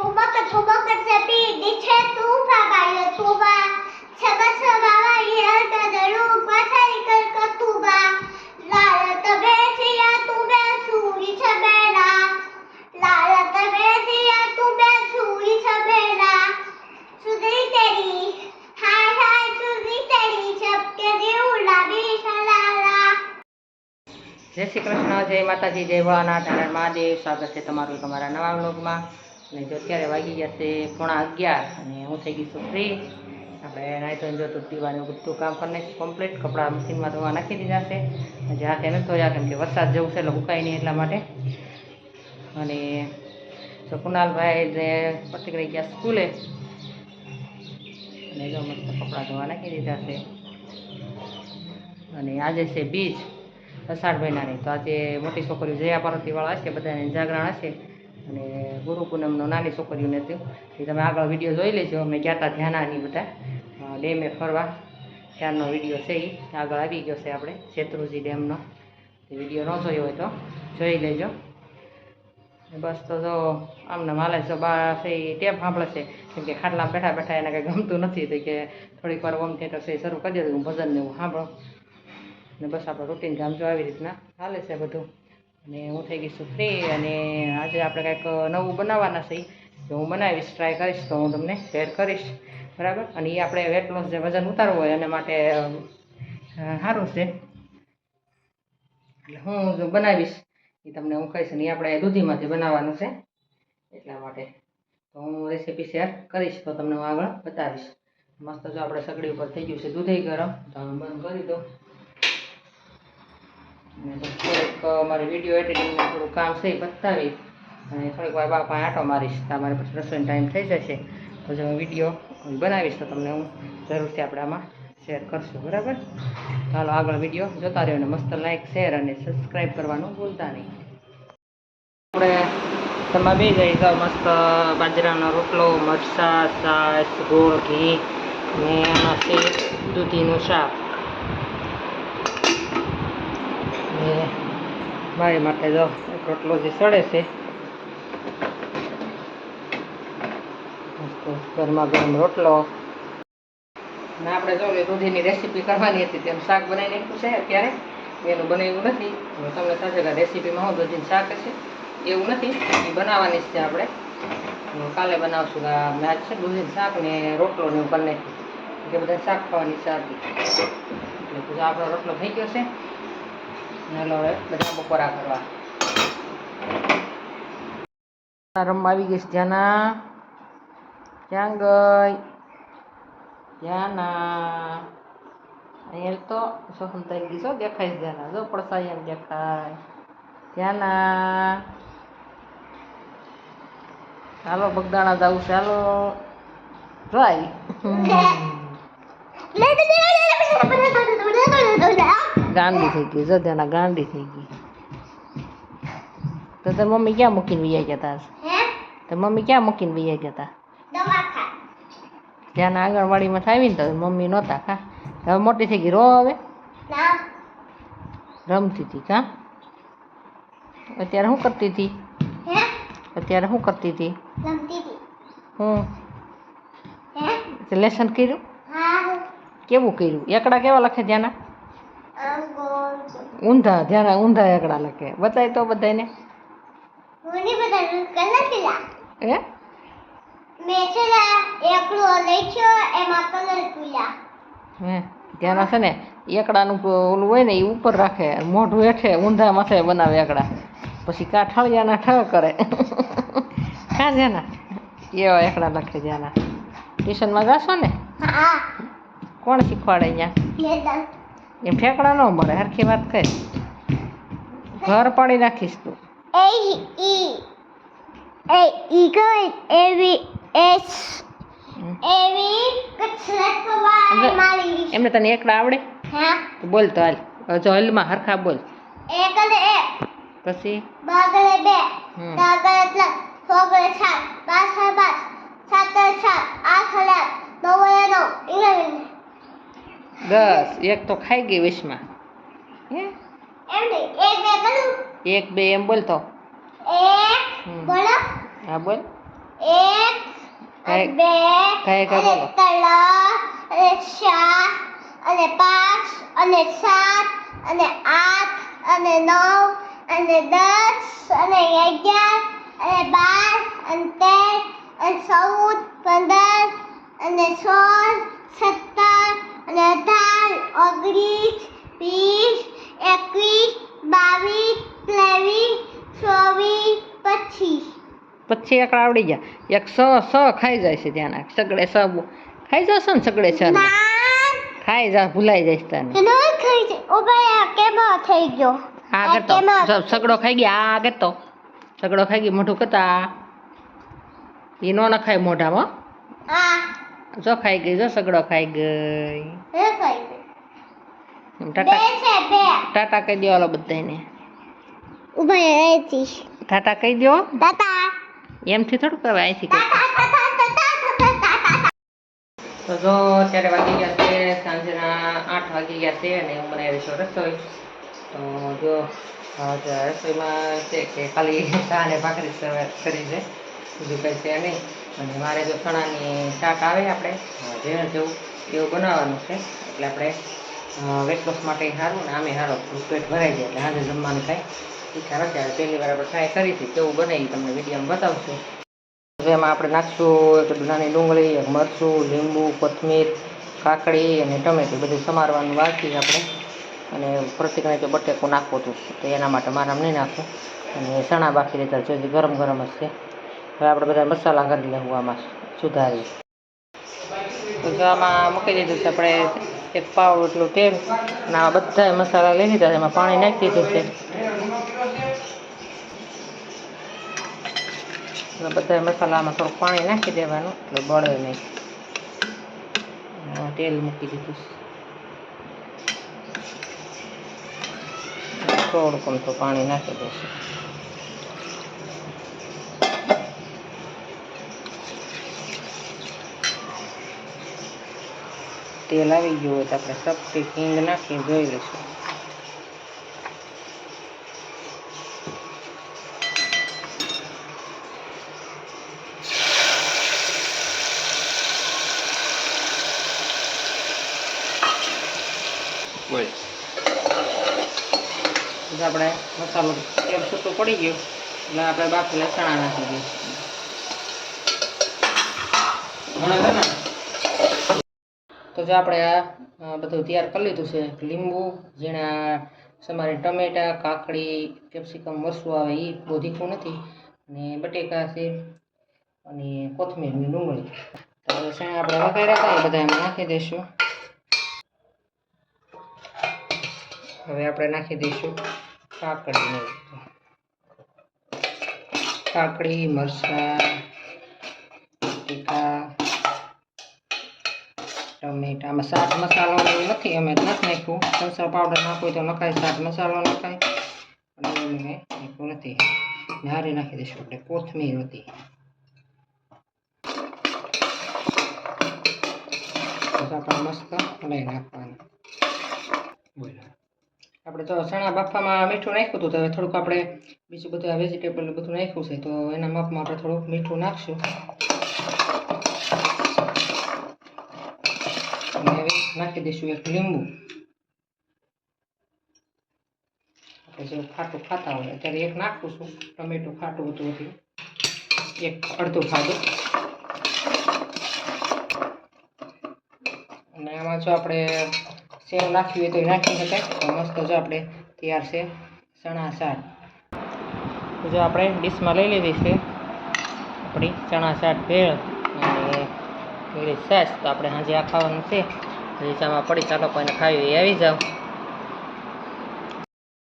துவக்க துவக்க செபி டிச்சே தூபா கால தூபா சக சவாவா இரட்ட தடு பசாரி கல் கத்துபா லால தபே சியா தூபே சூரி சபேனா லால தபே சியா தூபே சூரி சபேனா சுதரி தெரி ஹாய் ஹாய் சுதரி தெரி ચપકે દેવડા બેસા લાલા જય શ્રી કૃષ્ણ જય માતાજી જય ભોળાનાથ અને મહાદેવ સ્વાગત છે તમારું તમારા નવા વ્લોગમાં અને જો અત્યારે વાગી ગયા છે પોણા અગિયાર અને હું થઈ ગઈ છું ફ્રી આપણે નાઈ ધોઈને જો તું પીવાનું બધું કામ કરીને કમ્પ્લીટ કપડાં મશીનમાં ધોવા નાખી દીધા છે. જ્યાં હાથે નથી ધોયા, કેમ કે વરસાદ જવું છે, એટલે ઉકાઈ નહીં એટલા માટે. અને જો કુનાલભાઈ જે પતિક રહી ગયા સ્કૂલે, અને જો મસ્ત કપડાં ધોવા નાખી દીધા છે. અને આજે છે બીજ અષાઢ મહિનાની. તો આજે મોટી છોકરીઓ જયા પાર્વતીવાળા હશે, બધાને જાગરણ હશે. અને ગુરુ પૂનમનો નાની છોકરીઓને હતું એ તમે આગળ વીડિયો જોઈ લેજો. અમે ગયા હતા ધ્યાનાની બધા. ડેમે ફરવા ત્યારનો વીડિયો છે એ આગળ આવી ગયો છે આપણે શેત્રુજી ડેમનો. એ વીડિયો ન જોયો હોય તો જોઈ લેજો. બસ તો જો આમને માલે છે બા છે એ ટેપ સાંભળે છે. કેમ કે ખાટલામાં બેઠા બેઠા એને કંઈ ગમતું નથી. તો કે થોડીક વાર હોમ થિયેટર છે એ શરૂ કરી દે હું ભજન હું સાંભળો. ને બસ આપણે રૂટીન કામ જો આવી રીતના હાલે છે બધું. અને હું થઈ ગઈ છું ફ્રી અને આજે આપણે કંઈક નવું બનાવવાના છે તો હું બનાવીશ ટ્રાય કરીશ તો હું તમને શેર કરીશ. બરાબર? અને એ આપણે વેટ લોસ જે વજન ઉતારવું હોય એના માટે સારું છે. એટલે હું જો બનાવીશ એ તમને હું કહીશ. ને એ આપણે દૂધીમાંથી બનાવવાનું છે. એટલા માટે. તો હું રેસીપી શેર કરીશ તો તમને હું આગળ બતાવીશ. મસ્ત જો આપણે સગડી ઉપર થઈ ગયું છે દૂધઈ ગરમ. તો બંધ કરી દો થોડુંક મારે વીડિયો એડિટિંગનું થોડું કામ છે એ બતાવીશ. અને થોડીક વાર બાપા આંટો મારીશ. તમારે પછી રસોઈનો ટાઈમ થઈ જશે. જો હું વીડિયો બનાવીશ તો તમને હું જરૂરથી આપણે આમાં શેર કરશું. બરાબર? ચાલો આગળ વીડિયો જોતા રહ્યો અને મસ્ત લાઈક શેર અને સબસ્ક્રાઈબ કરવાનું ભૂલતા નહીં. આપણે તમે બે જઈ જાઓ મસ્ત બાજરાનો રોટલો, મરચાં, છાશ, ગોળ, ઘી ને આમાં છે દૂધીનું શાક ને મારી માટે જો એક રોટલો જે સડે છે. ગરમા ગરમ રોટલો. ને આપણે જો દૂધીની રેસીપી કરવાની હતી તેમ શાક બનાવી નાખ્યું છે અત્યારે. એનું બનાવ્યું નથી. હવે તમને થશે કે રેસીપીમાં હું દૂધીનું શાક હશે. એવું નથી. એ બનાવવાની છે આપણે. કાલે બનાવશું આ મેં આજ છે દૂધીનું શાક ને રોટલો ને એવું કરી બધા શાક ખાવાની ઈચ્છા હતી એટલે આપણો રોટલો થઈ ગયો છે. ને હવે બધા બપોરા કરવા. રમવા આવી ગઈ ધ્યાના. ક્યાં ગઈ. જ્યાંના અહીંયા તો સોહમ થઈ ગઈ છો દેખાય ધ્યાના. જો પડસાઈ એમ દેખાય. ત્યાંના ચાલો બગદાણા જવું છે. ચાલો ટ્રાય ગાંડી થઈ ગઈ જો ત્યાંના ગાંડી થઈ ગઈ. તો તાર મમ્મી ક્યાં મૂકીને વૈયા ગયા હતા તાર મમ્મી ક્યાં મૂકીને વૈયા ગયા હતા ત્યાં આંગણવાડીમાં થાવીને તો મમ્મી નહોતા ખા. હવે મોટી થઈ ગઈ રો હવે. રમતી હતી કા? અત્યારે શું કરતી હતી? અત્યારે શું કરતી હતી? હું? લેસન કર્યું? કેવું કર્યું? એકડા કેવા લખે ગોળ ઊંધા ધ્યાના ઊંધા એકડા લખે. બતાય તો બધાને હે? હે? ધ્યાના ને એકડાનું ઓલું હોય ને એ ઉપર રાખે. મોઢું હેઠે ઊંધા માથે બનાવે એકડા. પછી કાઠાળિયાના ઠ કરે. કાં ધ્યાના? એવા એકડા લખે ધ્યાના. ટ્યુશનમાં જશો ને? કોણ શીખવાડે અહીંયા? એમ ઠેકડા ન મળે સરખી વાત કર. ઘર પાડી નાખીશ તું. એ ઈ એ ઈ eagle એવી એસ. એવી એમને તને એકડા આવડે? હા. બોલ તો હાલ. જો હલમાં હરખા બોલ. એકલે એક. પછી? બાગળે બે. બાગળે દાગલે ત્રણ. છોગલે ચાર. પાછા પાંચ સાત સાત આઠ નવલે નવ ઇલેવન દસ એક તો ખાઈ ગઈ વિશમાં હે? એમ એક બે કરું એક બે એમ બોલ તો. એક હમ. હા બોલ. કઈ- બે કઈ બોલો. અને પાંચ અને સાત અને આઠ અને નવ અને દસ અને અગિયાર અને બાર અને તેર અને ચૌદ પંદર અને સોળ સત્તર અઢાર ઓગણીસ વીસ એકવીસ બાવીસ ત્રેવીસ ચોવીસ પચીસ. પછી એક આવડી ગયા. એક સ સ ખાઈ જાય છે ત્યાંના. સગડે સ ખાઈ જશો ને સગડે ના? ખાઈ જા ભૂલાઈ જાય. તને ઓ ભાઈ આ કેમાં થઈ ગયો? આ આ કરતો. સગડો ખાઈ ગયા. આ કરતો. સગડો ખાઈ ગયો. મોઢું કરતા. એ નો નખાય મોઢામાં. આ જો ખાઈ ગઈ જો સગડો ખાઈ ગઈ. ટાટા ટાટા કહી દો બધાને ટાટા કહી દો એમથી થોડું કહેવાય અહીંથી તો જો અત્યારે વાગી ગયા છે સાંજના આઠ વાગી ગયા છે અને હું બનાવી છું રસોઈ. તો જો રસોઈમાં છે કે ખાલી ચા અને ભાખરી કરી છે બીજું કંઈ છે નહીં. અને મારે જો ચણાની શાક આવે આપણે ઝેર જેવું, એવું બનાવવાનું છે. એટલે આપણે વેટ લોસ માટે સારું ને આમે સારો પેટ ભરાઈ જાય એટલે આજે જમવાનું થાય. ઈચ્છા નથી આવે પહેલી વાર આપણે ટ્રાય કરી હતી, કેવું બનાવી તમને વિડીયોમાં બતાવશું. એમાં આપણે નાખશું એક નાની ડુંગળી, એક મરચું, લીંબુ, કોથમીર, કાકડી અને ટમેટું બધું સમારવાનું બાકી આપણે. અને પ્રતિકને જો બટેકું નાખવું હતું, તો એના માટે મારે આમ નહીં નાખું અને ચણા બાકી રહેતા જો ગરમ ગરમ જ છે. હવે આપણે બધા મસાલા કરી લેવું આમાં સુધારી તો જો આમાં મૂકી દીધું છે આપણે એક પાવ એટલું તેલ અને આ બધા મસાલા લઈ લીધા છે એમાં પાણી નાખી દીધું છે અને બધા મસાલામાં થોડુંક પાણી નાખી દેવાનું એટલે બળે નહીં આ તેલ મૂકી દીધું છે થોડુંક અમથું પાણી નાખી દઈશું તેલ આવી ગયું હોય તો આપણે સપટી હિંગ નાખી જોઈ લઈશું. આપણે મસાલો તેલ છૂટું પડી ગયું એટલે આપણે બાફેલા ચણા નાખી દઈએ તો જો આપણે આ બધું તૈયાર કરી લીધું છે. લીંબુ, ઝીણા, સમારે ટમેટા, કાકડી, કેપ્સિકમ મરસું આવે એ બહુ તીખું નથી. અને બટેકા છે અને કોથમીરની ડુંગળી. તો શેણ આપણે વઘાર્યા હતા એ બધા એમાં નાખી દઈશું. હવે આપણે નાખી દઈશું કાકડી કાકડી, મરચાં ટમેટા આમાં ચાટ મસાલો નથી. અમે નથી નાખ્યું. સંસાર પાવડર નાખવું તો નખાય શાક મસાલો નખાય. પણ નાખ્યું નથી. નારી નાખી દઈશું આપણે. કોથમીર હતી. આપણે મસ્ત લઈ નાખવાનું. બોલો. આપણે તો ચણા બાફામાં મીઠું નાખ્યું હતું. તો હવે થોડુંક આપણે બીજું બધું વેજીટેબલ બધું નાખ્યું છે. તો એના માપમાં આપણે થોડુંક મીઠું નાખશું. અને હવે નાખી દઈશું એક લીંબુ આપણે જો ખાટું ખાતા હોય અત્યારે એક નાખું છું ટમેટું ખાટું હતું એટલે એક અડધું ખાધું અને આમાં જો આપણે સેવ નાખવી હોય તો નાખી શકાય તો મસ્ત જો આપણે તૈયાર છે ચણા શાક જો આપણે ડીશમાં લઈ લીધી છે આપણી ચણા શાક ભેળ અને પેલી છાશ તો આપણે સાંજે આ ખાવાનું છે. હજી ચામાં પડી, ચાલો કોઈને ખાવી આવી જાઓ.